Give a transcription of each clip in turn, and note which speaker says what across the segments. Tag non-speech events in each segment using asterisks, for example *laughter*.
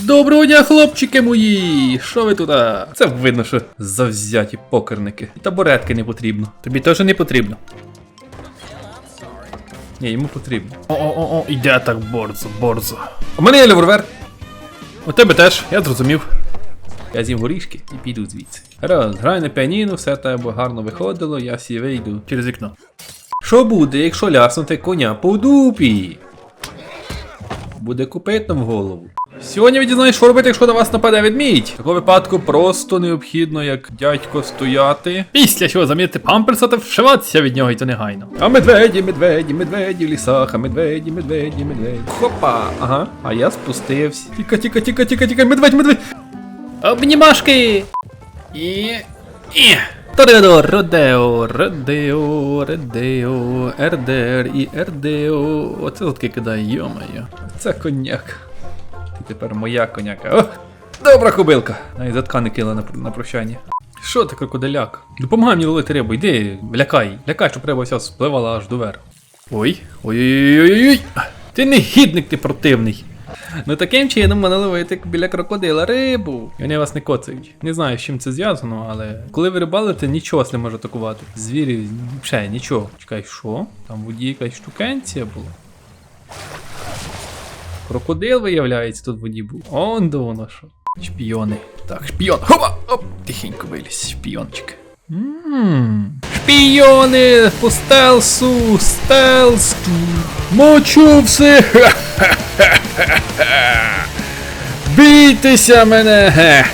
Speaker 1: Доброго дня, хлопчики мої! Що ви туди? Це видно, що завзяті покерники. І табуретки не потрібно. Тобі теж не потрібно. Ні, йому потрібно. О-о-о, іде так борзо, борзо. У мене є револьвер. У тебе теж, я зрозумів. Я з'їм горішки і піду звідси. Раз, грай на піаніно, все тебе гарно виходило, я сі вийду через вікно. Що буде, якщо ляснути коня по дупі? Буде купитом в голову. Сьогодні ви дізнаєтесь, що робити, якщо на вас нападе ведмідь. В такому випадку просто необхідно, як дядько, стояти. Після чого замінити памперса та вшиватися від нього і то негайно. А медведі, медведі, медведі в лісах, а медведі, медведі, медведі. Хопа, ага. А я спустився. Тіка, тіка, тіка, тіка, тіка, медведь, медведь. Обнімашки! І. І. Тореадо, Родео, Родео, Редео, РДР і РДО. Оце от кидає, йомаю. Це коняк. Тепер моя коняка. О! Добра кобилка! Навіть затка не кила на, на прощання. Що ти, крокодиляк? Допомагай мені ловити рибу, йди, лякай, лякай, щоб риба вся спливала аж до верху. Ой, ой-ой-ой-ой! Ти негідник, ти противний. Ну таким чином мене ловити біля крокодила рибу. І вони вас не коцають. Не знаю, з чим це зв'язано, але коли ви рибалите, нічого вас не може атакувати. Звірі, взагалі нічого. Чекай, що? Там воді якась штукенція була. Крокодил, виявляється, тут в воді був. Он до воно що. Шпіони. Так, шпіон. Хопа! Оп! Тихенько виліз, шпіончик. Ммм. Шпіони по стелсу, стелс. Мочу всіх. Бійтеся мене!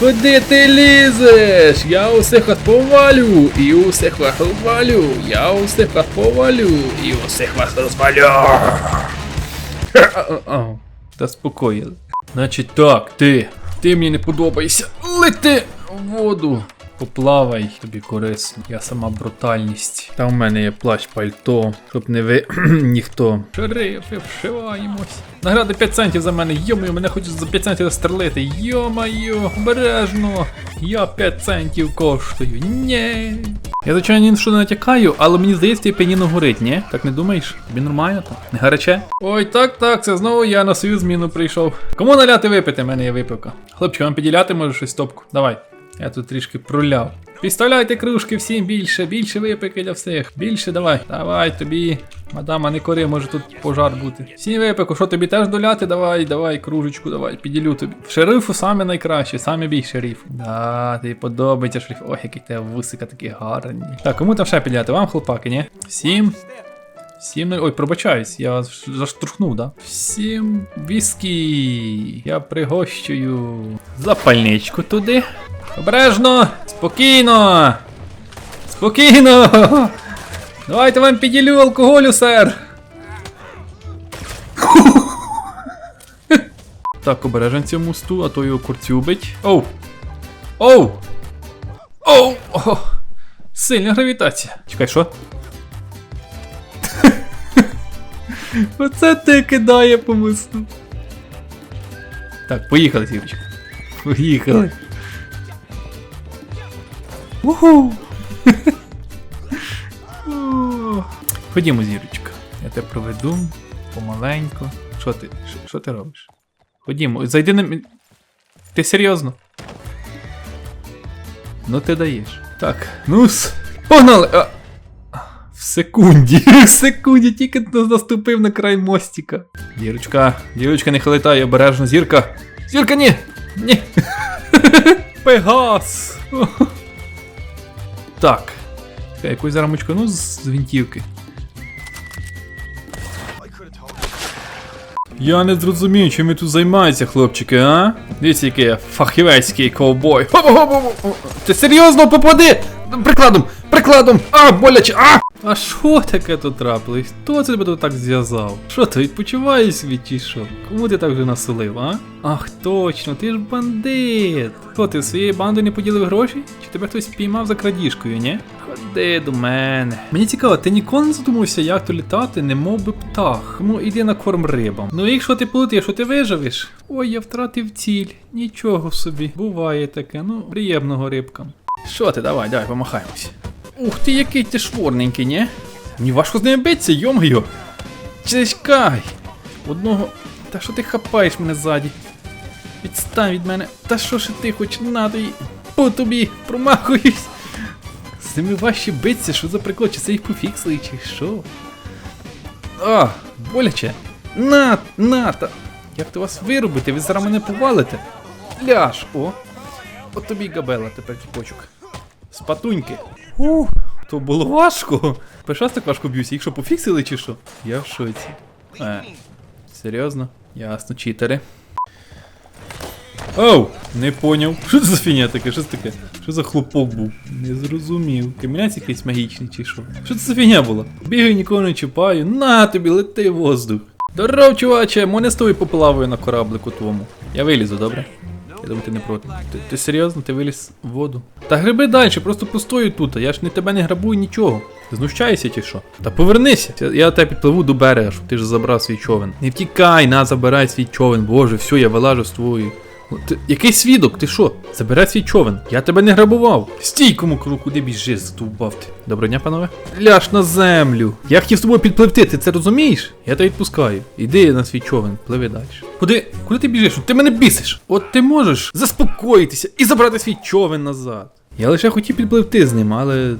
Speaker 1: Куди ти лізеш? Я усіх вас повалю, і усіх вас розвалю, я усіх вас повалю, і усіх вас розвалю. *laughs* Та спокоїли. Значить так, ти. Ти мені не подобаєшся. Лети в воду. Поплавай, тобі корисно. Я сама брутальність. Та в мене є плащ пальто, щоб не ви *clears throat* ніхто. Шерифи, вшиваємось. Награда 5 центів за мене. Йомаю, мене хочуть за 5 центів застрелити. Йомаю, обережно. Я 5 центів коштую. Ні. Я звичайно ні що не натякаю, але мені здається, твій піаніно горить, ні? Так не думаєш? Тобі нормально там? Не гаряче? Ой, так, так, це знову я на свою зміну прийшов. Кому наляти випити? У мене є випивка. Хлопчик, вам піділяти може щось топку? Давай. Я тут трішки проляв. Підставляйте кружки всім більше, більше випики для всіх. Більше давай. Давай тобі. Мадама, не кори, може тут пожар бути. Всім випику, що тобі теж доляти? Давай, давай, кружечку, давай, піділю тобі. Шерифу саме найкраще, саме бій шериф. Да, тобі подобається шериф. Ой, який тебе вусика такі гарні. Так, кому там ще підляти? Вам, хлопаки, ні? Всім. Всім нуль- Ой, пробачаюсь, я заштурхнув, да? Всім віскі. Я пригощую. Запальничку туди. Обережно! Спокійно! Спокійно! Давайте вам піділю алкоголю, сер! Так, обережен цьому мосту, а то його курцюбить. Оу! Оу! Оу! О! Сильна гравітація. Чекай, що? Оце ти кидає по мосту. Так, поїхали, зірочка. Поїхали. Уху! *laughs* Ходімо, зірочка. Я тебе проведу помаленьку. Що ти? Що- ти робиш? Ходімо, зайди на. мі- Ти серйозно? Ну ти даєш. Так, ну-с, погнали! А, в секунді, *laughs* в секунді, тільки наступив на край мостика. Зірочка, зірочка, не хилитай, обережно, зірка. Зірка, ні! Ні! *laughs* Пегас! Так. Чекай, якусь зараз мочкану з гвинтівки. Я не зрозумію, чим ви тут займаєтеся, хлопчики, а? Дивіться, який я фахівецький ковбой. Ти серйозно попади! Прикладом! Прикладом! А, боляче! А! А що таке тут трапилось? Хто це тебе так зв'язав? Що ти відпочиваєш свій? Кому ти так вже населив, а? Ах, точно, ти ж бандит. Що ти своєю бандою не поділив гроші? Чи тебе хтось спіймав за крадіжкою, ні? Ходи до мене. Мені цікаво, ти ніколи не задумався, як то літати, не мов би птах. Ну іди на корм рибам. Ну якщо ти плутаєш, що ти виживеш? Ой, я втратив ціль. Нічого собі. Буває таке, ну, приємного рибкам. Що ти, давай, давай, помахаємось. Ух ти, який ти шворненький, ні? Мені важко з ним битися, йомаю. Чекай. Одного. Та що ти хапаєш мене ззаді? Відстань від мене. Та що ж ти хоч надо і по тобі промахуюсь. З ними важче биться, що за прикол, чи це їх пофіксили, чи що? А, боляче. На, на, та. Як ти вас виробити? Ви зараз мене повалите. Ляж, о. От тобі габела тепер ціпочок. Спатуньки. Ух, то було важко. Перший раз так важко б'юся, їх що пофіксили чи що? Я в шоці. Е, серйозно? Ясно, читери. Оу, не поняв. Що це за фігня таке? Що це таке? Що за хлопок був? Не зрозумів. Камінець якийсь магічний чи що? Що це за фігня була? Бігаю, нікого не чіпаю. На тобі, лети в воздух. Здоров, чуваче, мене з тобою поплаваю на кораблику твому. Я вилізу, добре? Я ти не проти. Ти, ти серйозно, ти виліз в воду? Та гриби далі, просто постою тут, я ж не тебе не грабую нічого. Ти знущаєшся чи що? Та повернися. Я, я тебе підпливу до берега, щоб ти ж забрав свій човен. Не втікай, на, забирай свій човен. Боже, все, я вилажу з твоєю. Ти, який свідок? Ти що? Забирай свій човен. Я тебе не грабував. Стій, кому кру, куди біжиш, задовбав ти. Доброго дня, панове. Ляж на землю. Я хотів з тобою підпливти, ти це розумієш? Я тебе відпускаю. Іди на свій човен, пливи далі. Куди? Куди ти біжиш? Ти мене бісиш. От ти можеш заспокоїтися і забрати свій човен назад. Я лише хотів підпливти з ним, але.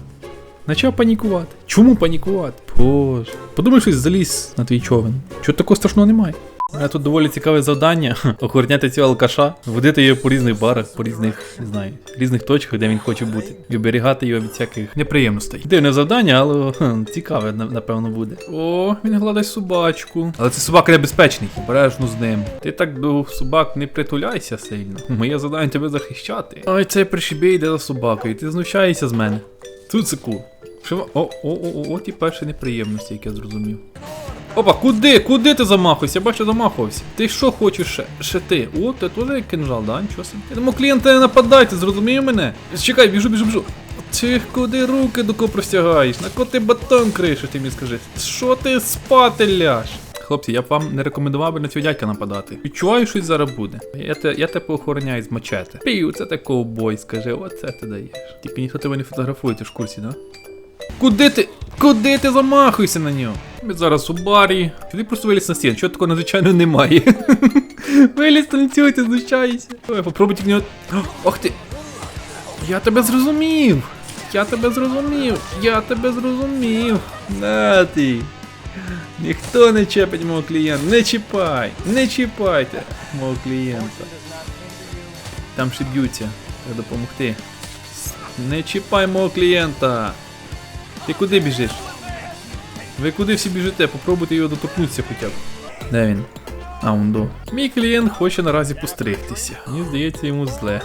Speaker 1: Почав панікувати. Чому панікувати? Боже. Подумай щось заліз на твій човен. Чого такого страшного немає? У мене тут доволі цікаве завдання *laughs* охороняти цього алкаша, водити його по різних барах, по різних, не знаю, різних точках, де він хоче бути, і оберігати його від всяких неприємностей. Дивне завдання, але *laughs* хм, цікаве, напевно, буде. О, він гладить собачку. Але це собака небезпечний, обережно з ним. Ти так до собак не притуляйся сильно. Моє завдання тебе захищати. Ой, цей пришибій йде за собакою, ти знущаєшся з мене. Цуцику. Що? О, о, о, о, о, ті перші неприємності, як я зрозумів. Опа, куди? Куди ти замахуєшся? Я бачу, замахувався. Ти що хочеш ще? Ще ти? О, ти як кинжал, да? Нічого собі. Я думаю, клієнти не нападайте, зрозумів мене? Чекай, біжу, біжу, біжу. Ти куди руки до кого простягаєш? На кого ти батон криєш, ти мені скажи? Що ти спати ляж? Хлопці, я б вам не рекомендував би на цього дядька нападати. Відчуваю, щось зараз буде. Я те, я тебе охороняю з мачете. Пію, це ти ковбой, скажи, оце ти даєш. Тільки ніхто тебе не фотографує, ти ж курсі, да? Куди ти? Куди ти замахуєшся на нього? Ми зараз у барі. Сюди просто виліз на стіну, чого такого надзвичайно немає. *laughs* виліз танцюйте, знущайся. Ой, попробуй тільки в нього. Ох ти! Я тебе зрозумів! Я тебе зрозумів! Я тебе зрозумів! На ти! Ніхто не чепить мого клієнта. Не чіпай! Не чіпайте мого клієнта. Там ще б'ються. Треба допомогти. Не чіпай мого клієнта! Ти куди біжиш? Ви куди всі біжите? Попробуйте його доторкнутися хоча б. Де він? А, он до. Мій клієнт хоче наразі постригтися. Мені здається, йому зле.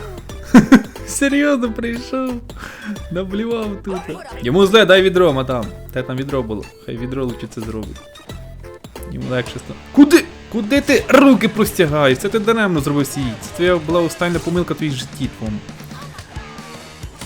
Speaker 1: *laughs* Серйозно прийшов. Наблював тут. Йому зле, дай відро, мадам. Те там відро було. Хай відро лучше це зробить. Йому легше стане. Куди? Куди ти руки простягаєш? Це ти даремно зробив свій. Це твоя була остання помилка в твоїй житті твоєму.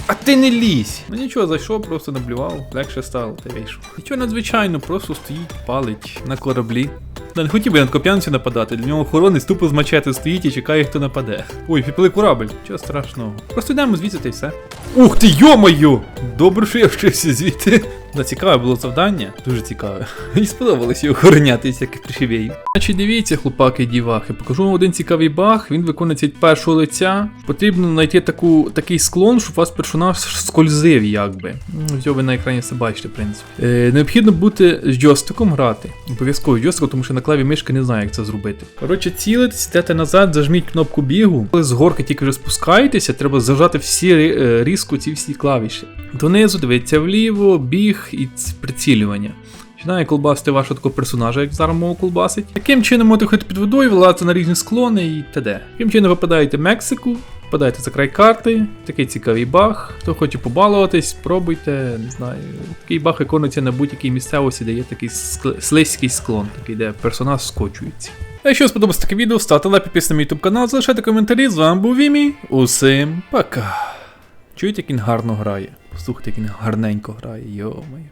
Speaker 1: А ти не лізь! Ну нічого, зайшов, просто наблював, легше стало, та вийшов. Нічого надзвичайно, просто стоїть, палить на кораблі. Та не хотів би на коп'янцю нападати, для нього охоронець тупо з мачети стоїть і чекає, хто нападе. Ой, піпили корабль, чого страшного. Просто йдемо звідси та й все. Ух ти, йо-моє! Добре, що я вчився звідти. Да, цікаве було завдання, дуже цікаве. *laughs* Мені сподобалось його охороняти всяких пришибєїв. Значить, дивіться, хлопаки і дівахи, покажу вам один цікавий баг, він виконується від першого лиця. Потрібно знайти таку, такий склон, щоб у вас персонаж скользив, якби. Ну, Все ви на екрані все бачите, в принципі. Е, необхідно бути з джойстиком грати. Обов'язково джойстиком, тому що на клаві мишки не знаю, як це зробити. Коротше, цілитесь, йдете назад, зажміть кнопку бігу. Коли з горки тільки вже спускаєтеся, треба зажати всі е, різко ці всі клавіші. Донизу дивіться вліво, біг і прицілювання. Починає колбасити вашого такого персонажа, як зараз мого колбасить. Таким чином можете ходити під водою, вилазити на різні склони і т.д. Таким чином випадаєте в Мексику, впадаєте за край карти, такий цікавий баг. Хто хоче побалуватись, спробуйте, не знаю. Такий баг виконується на будь-якій місцевості, де є такий скле- слизький склон, такий, де персонаж скочується. Якщо сподобалось таке відео, ставте лайк, підписуйтесь на мій YouTube канал, залишайте коментарі. З вами був Вімі. Усім пока. Чуєте, як він гарно грає? Послухайте, як він гарненько грає, йо-моє.